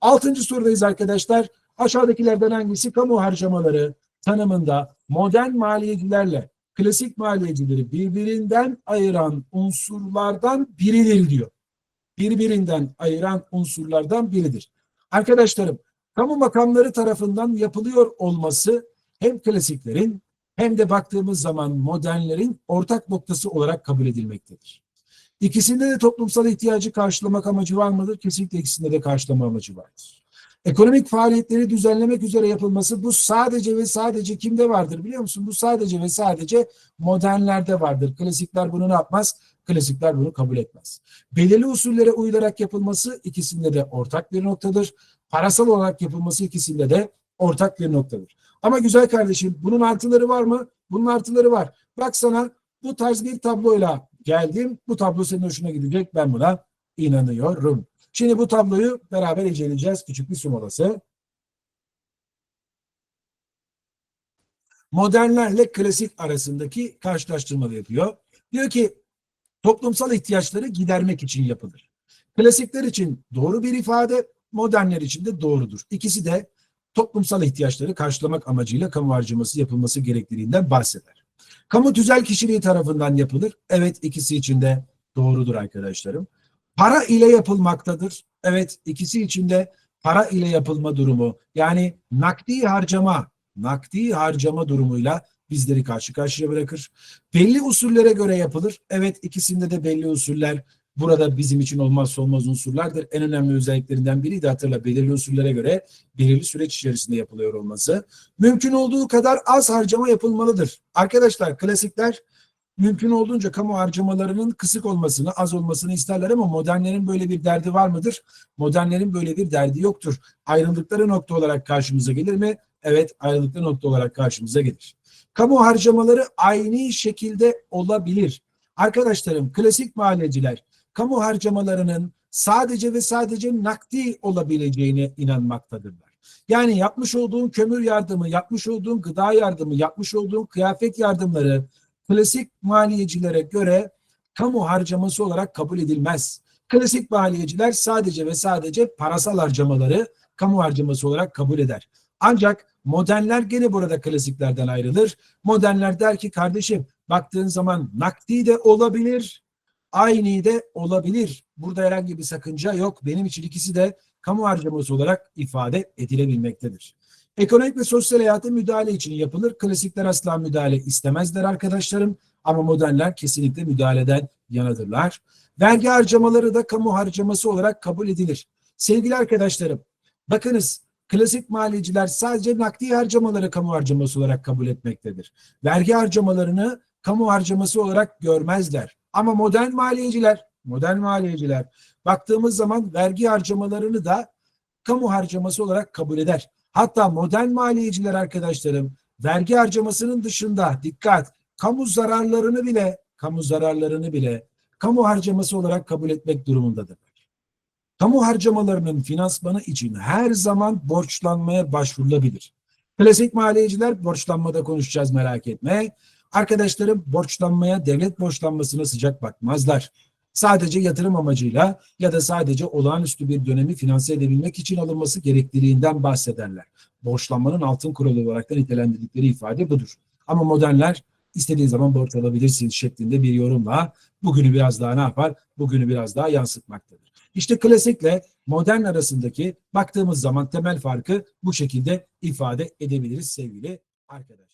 Altıncı sorudayız arkadaşlar. Aşağıdakilerden hangisi kamu harcamaları tanımında modern maliyecilerle klasik maliyecileri birbirinden ayıran unsurlardan biridir diyor. Birbirinden ayıran unsurlardan biridir. Arkadaşlarım, kamu makamları tarafından yapılıyor olması hem klasiklerin hem de baktığımız zaman modernlerin ortak noktası olarak kabul edilmektedir. İkisinde de toplumsal ihtiyacı karşılamak amacı var mıdır? Kesinlikle ikisinde de karşılama amacı vardır. Ekonomik faaliyetleri düzenlemek üzere yapılması bu sadece ve sadece kimde vardır biliyor musun? Bu sadece ve sadece modernlerde vardır. Klasikler bunu ne yapmaz? Klasikler bunu kabul etmez. Belirli usullere uyularak yapılması ikisinde de ortak bir noktadır. Parasal olarak yapılması ikisinde de ortak bir noktadır. Ama güzel kardeşim bunun artıları var mı? Bunun artıları var. Bak sana bu tarz bir tabloyla geldim. Bu tablo senin hoşuna gidecek. Ben buna inanıyorum. Şimdi bu tabloyu beraber inceleyeceğiz. Küçük bir su molası. Modernlerle klasik arasındaki karşılaştırmalı yapıyor. Diyor ki toplumsal ihtiyaçları gidermek için yapılır. Klasikler için doğru bir ifade, modernler için de doğrudur. İkisi de toplumsal ihtiyaçları karşılamak amacıyla kamu harcaması yapılması gerekliliğinden bahseder. Kamu tüzel kişiliği tarafından yapılır. Evet ikisi için de doğrudur arkadaşlarım. Para ile yapılmaktadır. Evet ikisi için de para ile yapılma durumu yani nakdi harcama, nakdi harcama durumuyla bizleri karşı karşıya bırakır. Belli usullere göre yapılır. Evet ikisinde de belli usuller burada bizim için olmazsa olmaz unsurlardır. En önemli özelliklerinden biri de hatırla belirli usullere göre belirli süreç içerisinde yapılıyor olması. Mümkün olduğu kadar az harcama yapılmalıdır. Arkadaşlar klasikler mümkün olduğunca kamu harcamalarının kısık olmasını, az olmasını isterler ama modernlerin böyle bir derdi var mıdır? Modernlerin böyle bir derdi yoktur. Ayrıldıkları nokta olarak karşımıza gelir mi? Evet, ayrıldıkları nokta olarak karşımıza gelir. Kamu harcamaları aynı şekilde olabilir. Arkadaşlarım, klasik mahalleciler kamu harcamalarının sadece ve sadece nakdi olabileceğine inanmaktadırlar. Yani yapmış olduğun kömür yardımı, yapmış olduğun gıda yardımı, yapmış olduğun kıyafet yardımları klasik maliyecilere göre kamu harcaması olarak kabul edilmez. Klasik maliyeciler sadece ve sadece parasal harcamaları kamu harcaması olarak kabul eder. Ancak modernler gene burada klasiklerden ayrılır. Modernler der ki kardeşim baktığın zaman nakdi de olabilir, aynı de olabilir. Burada herhangi bir sakınca yok. Benim için ikisi de kamu harcaması olarak ifade edilebilmektedir. Ekonomik ve sosyal hayata müdahale için yapılır. Klasikler asla müdahale istemezler arkadaşlarım. Ama modernler kesinlikle müdahaleden yanadırlar. Vergi harcamaları da kamu harcaması olarak kabul edilir. Sevgili arkadaşlarım, bakınız klasik maliyeciler sadece nakdi harcamaları kamu harcaması olarak kabul etmektedir. Vergi harcamalarını kamu harcaması olarak görmezler. Ama modern maliyeciler, modern maliyeciler baktığımız zaman vergi harcamalarını da kamu harcaması olarak kabul eder. Hatta modern maliyeciler arkadaşlarım vergi harcamasının dışında dikkat kamu zararlarını bile kamu zararlarını bile kamu harcaması olarak kabul etmek durumundadırlar. Kamu harcamalarının finansmanı için her zaman borçlanmaya başvurulabilir. Klasik maliyeciler borçlanmada konuşacağız merak etme. Arkadaşlarım borçlanmaya, devlet borçlanmasına sıcak bakmazlar. Sadece yatırım amacıyla ya da sadece olağanüstü bir dönemi finanse edebilmek için alınması gerekliliğinden bahsederler. Borçlanmanın altın kuralı olarak da nitelendirdikleri ifade budur. Ama modernler istediğin zaman borç alabilirsin şeklinde bir yorumla bugünü biraz daha ne yapar? Bugünü biraz daha yansıtmaktadır. İşte klasikle modern arasındaki baktığımız zaman temel farkı bu şekilde ifade edebiliriz sevgili arkadaşlar.